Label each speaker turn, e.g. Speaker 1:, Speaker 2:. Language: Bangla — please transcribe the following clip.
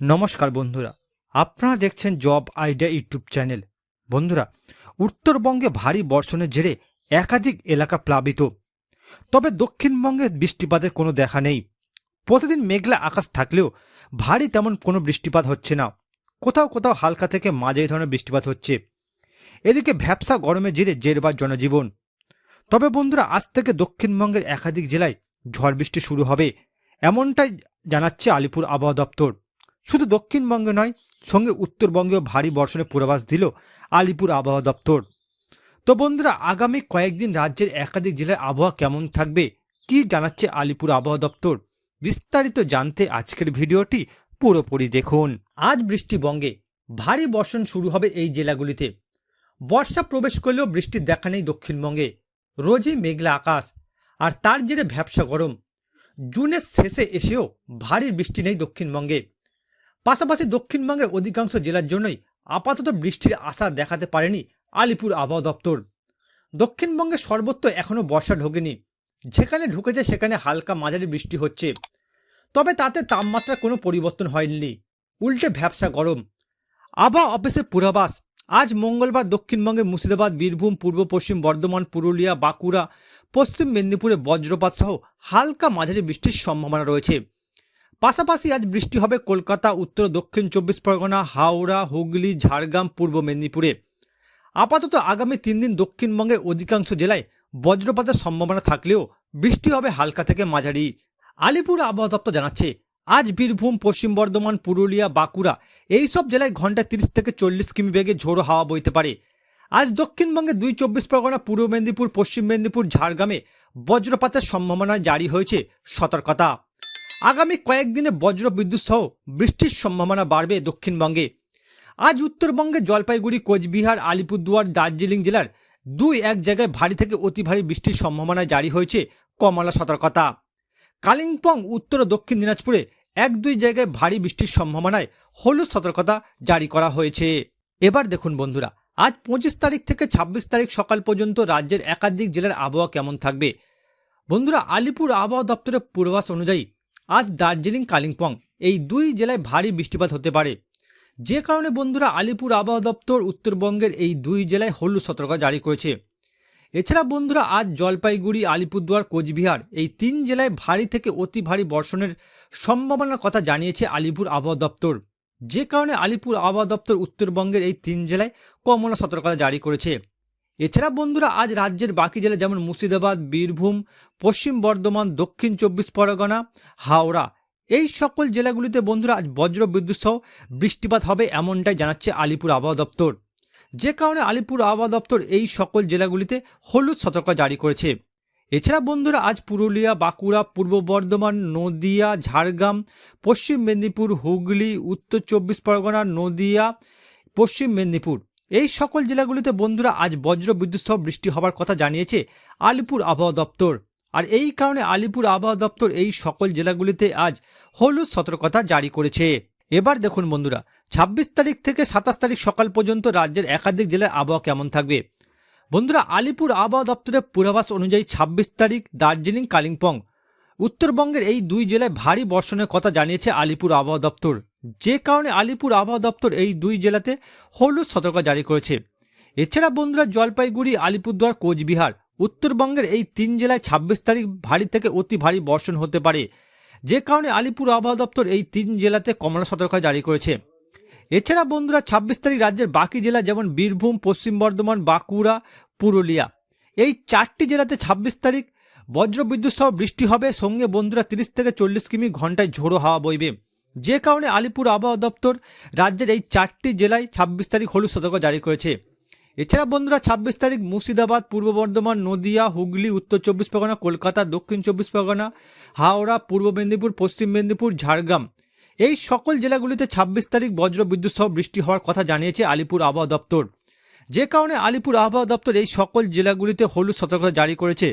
Speaker 1: নমস্কার বন্ধুরা। আপনারা দেখছেন জব আইডিয়া ইউটিউব চ্যানেল। বন্ধুরা, উত্তরবঙ্গে ভারী বর্ষণের জেরে একাধিক এলাকা প্লাবিত। তবে দক্ষিণবঙ্গে বৃষ্টিপাতের কোনো দেখা নেই। প্রতিদিন মেঘলা আকাশ থাকলেও ভারী তেমন কোনো বৃষ্টিপাত হচ্ছে না। কোথাও কোথাও হালকা থেকে মাঝারি ধরনের বৃষ্টিপাত হচ্ছে। এদিকে ভ্যাবসা গরমে জেরে জেরবার জনজীবন। তবে বন্ধুরা, আজ থেকে দক্ষিণবঙ্গের একাধিক জেলায় ঝড় বৃষ্টি শুরু হবে, এমনটাই জানাচ্ছে আলিপুর আবহাওয়া দপ্তর। শুধু দক্ষিণবঙ্গে নয়, সঙ্গে উত্তরবঙ্গেও ভারী বর্ষণের পূর্বাভাস দিল আলিপুর আবহাওয়া দপ্তর। তো বন্ধুরা, আগামী কয়েকদিন রাজ্যের একাধিক জেলার আবহাওয়া কেমন থাকবে, কি জানাচ্ছে আলিপুর আবহাওয়া দপ্তর? বিস্তারিত জানতে আজকের ভিডিওটি পুরোপুরি দেখুন। আজ বৃষ্টিবঙ্গে ভারী বর্ষণ শুরু হবে এই জেলাগুলিতে। বর্ষা প্রবেশ করলেও বৃষ্টির দেখা নেই দক্ষিণবঙ্গে। রোজই মেঘলা আকাশ, আর তার জেরে ভ্যাবসা গরম। জুনের শেষে এসেও ভারী বৃষ্টি নেই দক্ষিণবঙ্গে। পাশাপাশি দক্ষিণবঙ্গের অধিকাংশ জেলার জন্যই আপাতত বৃষ্টির আশা দেখাতে পারেনি আলিপুর আবহাওয়া দপ্তর। দক্ষিণবঙ্গে সর্বত্র এখনও বর্ষা ঢোকেনি। যেখানে ঢুকেছে সেখানে হালকা মাঝারি বৃষ্টি হচ্ছে। তবে তাতে তাপমাত্রার কোনো পরিবর্তন হয়নি। উল্টে ভ্যাবসা গরম। আবহাওয়া অফিসের পূর্বাভাস, আজ মঙ্গলবার দক্ষিণবঙ্গের মুর্শিদাবাদ, বীরভূম, পূর্ব পশ্চিম বর্ধমান, পুরুলিয়া, বাঁকুড়া, পশ্চিম মেদিনীপুরে বজ্রপাত সহ হালকা মাঝারি বৃষ্টির সম্ভাবনা রয়েছে। পাশাপাশি আজ বৃষ্টি হবে কলকাতা, উত্তর, দক্ষিণ চব্বিশ পরগনা, হাওড়া, হুগলি, ঝাড়গ্রাম, পূর্ব মেদিনীপুরে। আপাতত আগামী তিন দিন দক্ষিণবঙ্গের অধিকাংশ জেলায় বজ্রপাতের সম্ভাবনা থাকলেও বৃষ্টি হবে হালকা থেকে মাঝারি। আলিপুর আবহাওয়া দপ্তর জানাচ্ছে, আজ বীরভূম, পশ্চিম বর্ধমান, পুরুলিয়া, বাঁকুড়া এই সব জেলায় ঘন্টায় তিরিশ থেকে চল্লিশ কিমি বেগে ঝোড়ো হাওয়া বইতে পারে। আজ দক্ষিণবঙ্গে দুই চব্বিশ পরগনা, পূর্ব মেদিনীপুর, পশ্চিম মেদিনীপুর, ঝাড়গ্রামে বজ্রপাতের সম্ভাবনা জারি হয়েছে সতর্কতা। আগামী কয়েকদিনে বজ্র বিদ্যুৎ সহ বৃষ্টির সম্ভাবনা বাড়বে দক্ষিণবঙ্গে। আজ উত্তরবঙ্গে জলপাইগুড়ি, কোচবিহার, আলিপুরদুয়ার, দার্জিলিং জেলার দুই এক জায়গায় ভারী থেকে অতি ভারী বৃষ্টির সম্ভাবনা জারি হয়েছে কমলা সতর্কতা। কালিম্পং, উত্তর ও দক্ষিণ দিনাজপুরে এক দুই জায়গায় ভারী বৃষ্টির সম্ভাবনায় হলুদ সতর্কতা জারি করা হয়েছে। এবার দেখুন বন্ধুরা, আজ পঁচিশ তারিখ থেকে ২৬ তারিখ সকাল পর্যন্ত রাজ্যের একাধিক জেলার আবহাওয়া কেমন থাকবে? বন্ধুরা, আলিপুর আবহাওয়া দপ্তরের পূর্বাভাস অনুযায়ী আজ দার্জিলিং কালিম্পং। এই দুই জেলায় ভারী বৃষ্টিপাত হতে পারে। যে কারণে বন্ধুরা আলিপুর আবহাওয়া দপ্তর উত্তরবঙ্গের এই দুই জেলায় হলুদ সতর্কতা জারি করেছে। এছাড়া বন্ধুরা আজ জলপাইগুড়ি, আলিপুরদুয়ার, কোচবিহার এই তিন জেলায় ভারী থেকে অতি ভারী বর্ষণের সম্ভাবনার কথা জানিয়েছে আলিপুর আবহাওয়া দপ্তর। যে কারণে আলিপুর আবহাওয়া দপ্তর উত্তরবঙ্গের এই তিন জেলায় কমলা সতর্কতা জারি করেছে। এছাড়া বন্ধুরা, আজ রাজ্যের বাকি জেলা যেমন মুর্শিদাবাদ, বীরভূম, পশ্চিম বর্ধমান, দক্ষিণ চব্বিশ পরগনা, হাওড়া, এই সকল জেলাগুলিতে বন্ধুরা, আজ বজ্র বিদ্যুৎ সহ বৃষ্টিপাত হবে এমনটাই জানাচ্ছে আলিপুর আবহাওয়া দপ্তর। যে কারণে আলিপুর আবহাওয়া দপ্তর এই সকল জেলাগুলিতে হলুদ সতর্ক জারি করেছে। এছাড়া বন্ধুরা, আজ পুরুলিয়া, বাঁকুড়া, পূর্ব বর্ধমান, নদিয়া, ঝাড়গ্রাম, পশ্চিম মেদিনীপুর, হুগলি, উত্তর চব্বিশ পরগনা, নদিয়া, পশ্চিম মেদিনীপুর। এই সকল জেলাগুলিতে বন্ধুরা আজ বজ্র বিদ্যুৎ সহ বৃষ্টি হবার কথা জানিয়েছে আলিপুর আবহাওয়া দপ্তর। আর এই কারণে আলিপুর আবহাওয়া দপ্তর এই সকল জেলাগুলিতে আজ হলুদ সতর্কতা জারি করেছে। এবার দেখুন বন্ধুরা ২৬ তারিখ থেকে সাতাশ তারিখ সকাল পর্যন্ত রাজ্যের একাধিক জেলার আবহাওয়া কেমন থাকবে? বন্ধুরা, আলিপুর আবহাওয়া দপ্তরের পূর্বাভাস অনুযায়ী ২৬ তারিখ দার্জিলিং, কালিম্পং। উত্তরবঙ্গের এই দুই জেলায় ভারী বর্ষণের কথা জানিয়েছে আলিপুর আবহাওয়া দপ্তর। যে কারণে আলিপুর আবহাওয়া দপ্তর এই দুই জেলাতে হলুদ সতর্কতা জারি করেছে। এছাড়া বন্ধুরা, জলপাইগুড়ি, আলিপুরদুয়ার, কোচবিহার, উত্তরবঙ্গের এই তিন জেলায় ২৬ তারিখ ভারী থেকে অতি ভারী বর্ষণ হতে পারে। যে কারণে আলিপুর আবহাওয়া দপ্তর এই তিন জেলাতে কমলা সতর্কতা জারি করেছে। এছাড়া বন্ধুরা ২৬ তারিখ রাজ্যের বাকি জেলা যেমন বীরভূম, পশ্চিম বর্ধমান, বাঁকুড়া, পুরুলিয়া, এই চারটি জেলাতে ২৬ তারিখ বজ্রবিদ্যুৎ সহ বৃষ্টি হবে। সঙ্গে বন্ধুরা ৩০ থেকে চল্লিশ কিমি ঘন্টায় ঝোড়ো হাওয়া বইবে। যে কারণে আলিপুর আবহাওয়া দপ্তর রাজ্যের এই চারটি জেলায় ২৬ তারিখ হলুদ সতর্ক জারি করেছে। এছাড়া বন্ধুরা ২৬ তারিখ মুর্শিদাবাদ, পূর্ব বর্ধমান, নদিয়া, হুগলি, উত্তর চব্বিশ পরগনা, কলকাতা, দক্ষিণ চব্বিশ পরগনা, হাওড়া, পূর্ব মেদিনীপুর, পশ্চিম মেদিনীপুর, ঝাড়গ্রাম। এই সকল জেলাগুলিতে ২৬ তারিখ বজ্র বিদ্যুৎ সহ বৃষ্টি হওয়ার কথা জানিয়েছে আলিপুর আবহাওয়া দপ্তর। যে কারণে আলিপুর আবহাওয়া দপ্তর এই সকল জেলাগুলিতে হলুদ সতর্কতা জারি করেছে।